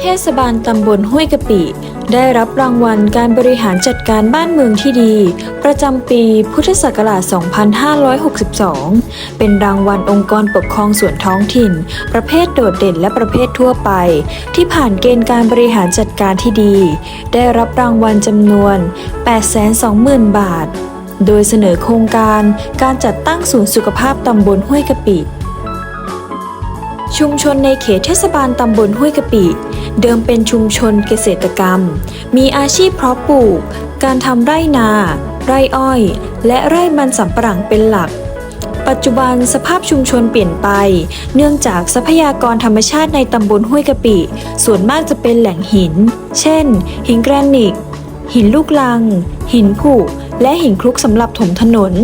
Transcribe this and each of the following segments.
เทศบาลตำบลห้วยกะปิ ได้รับรางวัลการบริหารจัดการบ้านเมืองที่ดี ประจำปีพุทธศักราช 2562 เป็นรางวัลองค์กรปกครองส่วนท้องถิ่น ประเภทโดดเด่นและประเภททั่วไป ที่ผ่านเกณฑ์การบริหารจัดการที่ดี ได้รับรางวัลจำนวน 820,000 บาท โดยเสนอโครงการการจัดตั้งศูนย์สุขภาพตำบลห้วยกะปิ ชุมชนในเขตเทศบาลตำบลห้วยกะปิ เดิมเป็นชุมชนเกษตรกรรม มีอาชีพเพาะปลูก การทำไร่นา ไร่อ้อย และไร่มันสำปะหลังเป็นหลัก ปัจจุบันสภาพชุมชนเปลี่ยนไป เนื่องจากทรัพยากรธรรมชาติในตำบลห้วยกะปิ ส่วนมากจะเป็นแหล่งหิน เช่น หินแกรนิตหินลูกลัง หินผุและหินคลุกสำหรับถมถนน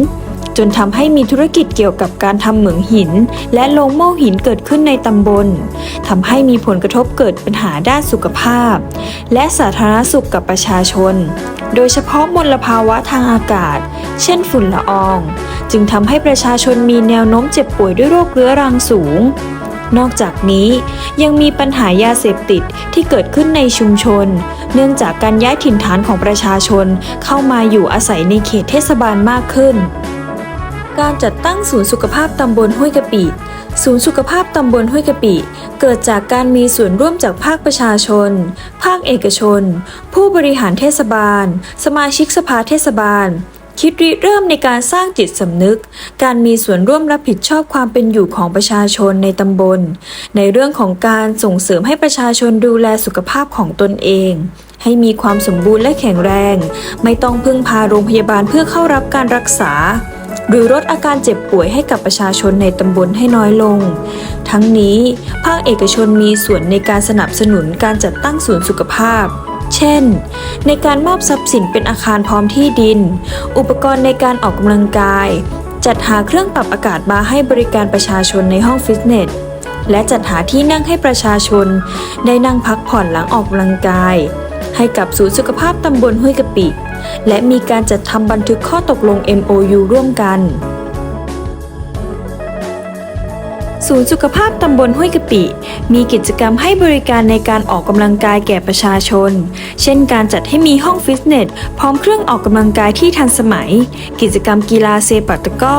จนทำให้มีธุรกิจเกี่ยวกับการทำเหมืองหิน และโลงโม่หินเกิดขึ้นในตำบลทำให้มีผลกระทบเกิดปัญหาด้านสุขภาพ และสาธารณสุขกับประชาชน โดยเฉพาะมลภาวะทางอากาศ เช่นฝุ่นละออง จึงทำให้ประชาชนมีแนวโน้มเจ็บป่วยด้วยโรคเรื้อรังสูงนอกจากนี้ยังมีปัญหายาเสพติดที่เกิดขึ้นในชุมชน เนื่องจากการย้ายถิ่นฐานของประชาชนเข้ามาอยู่อาศัยในเขตเทศบาลมากขึ้น การจัดตั้งศูนย์สุขภาพตำบลห้วยกะปิ ศูนย์สุขภาพตำบลห้วยกะปิ เกิดจากการมีส่วนร่วมจากภาคประชาชน ภาคเอกชน ผู้บริหารเทศบาล สมาชิกสภาเทศบาล คิดริเริ่มในการสร้างจิตสำนึก การมีส่วนร่วมรับผิดชอบความเป็นอยู่ของประชาชนในตำบล ในเรื่องของการส่งเสริมให้ประชาชนดูแลสุขภาพของตนเองให้มีความสมบูรณ์และแข็งแรง ไม่ต้องพึ่งพาโรงพยาบาลเพื่อเข้ารับการรักษา หรือลดอาการเจ็บป่วยให้กับประชาชนในตำบลให้น้อยลง ทั้งนี้ ภาคเอกชนมีส่วนในการสนับสนุนการจัดตั้งศูนย์สุขภาพเช่น ในการมอบทรัพย์สินเป็นอาคารพร้อมที่ดิน อุปกรณ์ในการออกกำลังกาย จัดหาเครื่องปรับอากาศบาให้บริการประชาชนในห้องฟิตเนส และจัดหาที่นั่งให้ประชาชน ได้นั่งพักผ่อนหลังออกกำลังกาย ให้กับศูนย์สุขภาพตำบลห้วยกะปิ และมีการจัดทำบันทึกข้อตกลง MOU ร่วมกัน ศูนย์สุขภาพตำบลห้วยกะปิ มีกิจกรรมให้บริการในการออกกำลังกายแก่ประชาชน เช่นการจัดให้มีห้องฟิตเนส พร้อมเครื่องออกกำลังกายที่ทันสมัย กิจกรรมกีฬาเซปัตะก้อ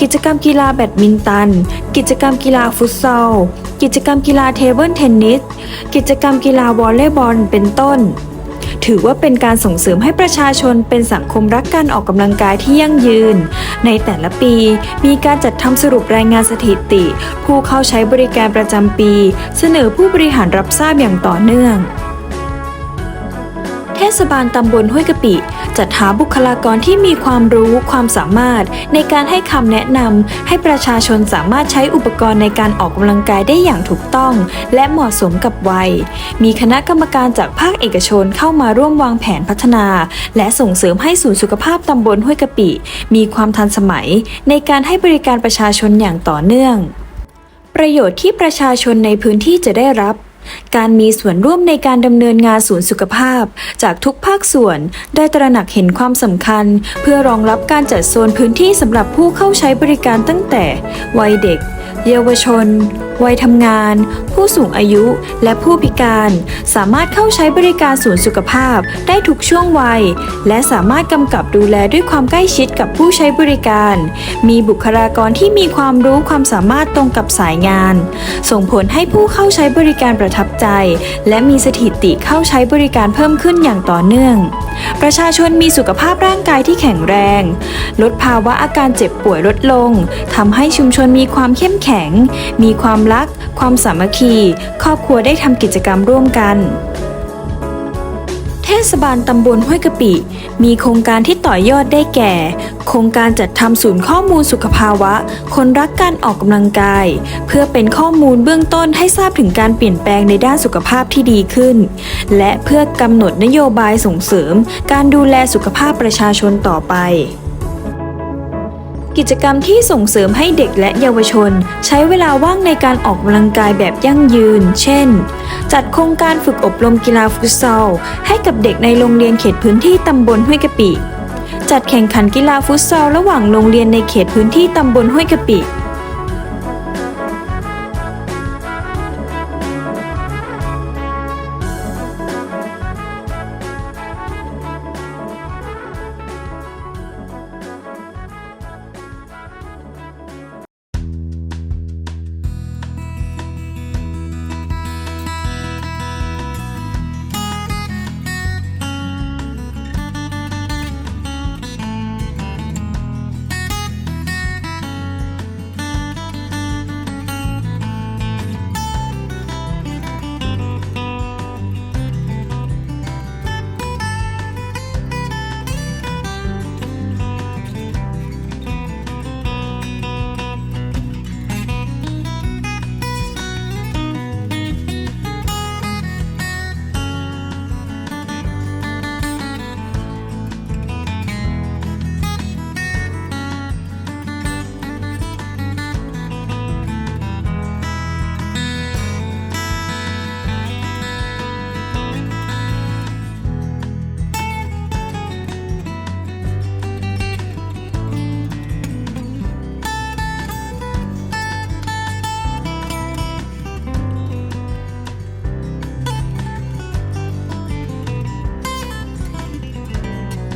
กิจกรรมกีฬาแบดมินตัน กิจกรรมกีฬาฟุตซอล กิจกรรมกีฬาเทเบิลเทนนิส กิจกรรมกีฬาวอลเลย์บอล เป็นต้น ถือว่าเป็นการส่งเสริมให้ประชาชนเป็นสังคมรักการออกกำลังกายที่ยั่งยืน ในแต่ละปีมีการจัดทำสรุปรายงานสถิติ ผู้เข้าใช้บริการประจำปี เสนอผู้บริหารรับทราบอย่างต่อเนื่อง เทศบาลตำบลห้วยกะปิ จัดหาบุคลากรที่มีความรู้ความสามารถ ในการให้คำแนะนำให้ประชาชนสามารถใช้อุปกรณ์ในการออกกำลังกายได้อย่างถูกต้อง และเหมาะสมกับวัย มีคณะกรรมการจากภาคเอกชนเข้ามาร่วมวางแผนพัฒนา และส่งเสริมให้ศูนย์สุขภาพตำบลห้วยกะปิ มีความทันสมัย ในการให้บริการประชาชนอย่างต่อเนื่องประโยชน์ที่ประชาชนในพื้นที่จะได้รับ การมีส่วนร่วมในการดำเนินงานศูนย์สุขภาพ จากทุกภาคส่วนได้ตระหนักเห็นความสำคัญ เพื่อรองรับการจัดโซนพื้นที่สำหรับผู้เข้าใช้บริการตั้งแต่ วัยเด็ก เยาวชนวัยทำงาน ผู้สูงอายุ และผู้พิการ สามารถเข้าใช้บริการศูนย์สุขภาพได้ทุกช่วงวัย และสามารถกำกับดูแลด้วยความใกล้ชิดกับผู้ใช้บริการ มีบุคลากรที่มีความรู้ความสามารถตรงกับสายงาน ส่งผลให้ผู้เข้าใช้บริการประทับใจ และมีสถิติเข้าใช้บริการเพิ่มขึ้นอย่างต่อเนื่อง ประชาชนมีสุขภาพร่างกายที่แข็งแรง ลดภาวะอาการเจ็บป่วยลดลงทำให้ชุมชนมีความเข้มแข็ง มีความรัก ความสามัคคี ครอบครัวได้ทำกิจกรรมร่วมกัน เทศบาลตำบลห้วยกะปิ มีโครงการที่ต่อยอดได้แก่ โครงการจัดทำศูนย์ข้อมูลสุขภาวะ คนรักการออกกำลังกาย เพื่อเป็นข้อมูลเบื้องต้นให้ทราบถึงการเปลี่ยนแปลงในด้านสุขภาพที่ดีขึ้น และเพื่อกำหนดนโยบายส่งเสริม การดูแลสุขภาพประชาชนต่อไป กิจกรรมที่ส่งเสริมให้เด็กและเยาวชน ใช้เวลาว่างในการออกกำลังกายแบบยั่งยืน เช่น จัดโครงการฝึกอบรมกีฬาฟุตซอลให้กับเด็กในโรงเรียนเขตพื้นที่ตำบลห้วยกะปิ จัดแข่งขันกีฬาฟุตซอลระหว่างโรงเรียนในเขตพื้นที่ตำบลห้วยกะปิ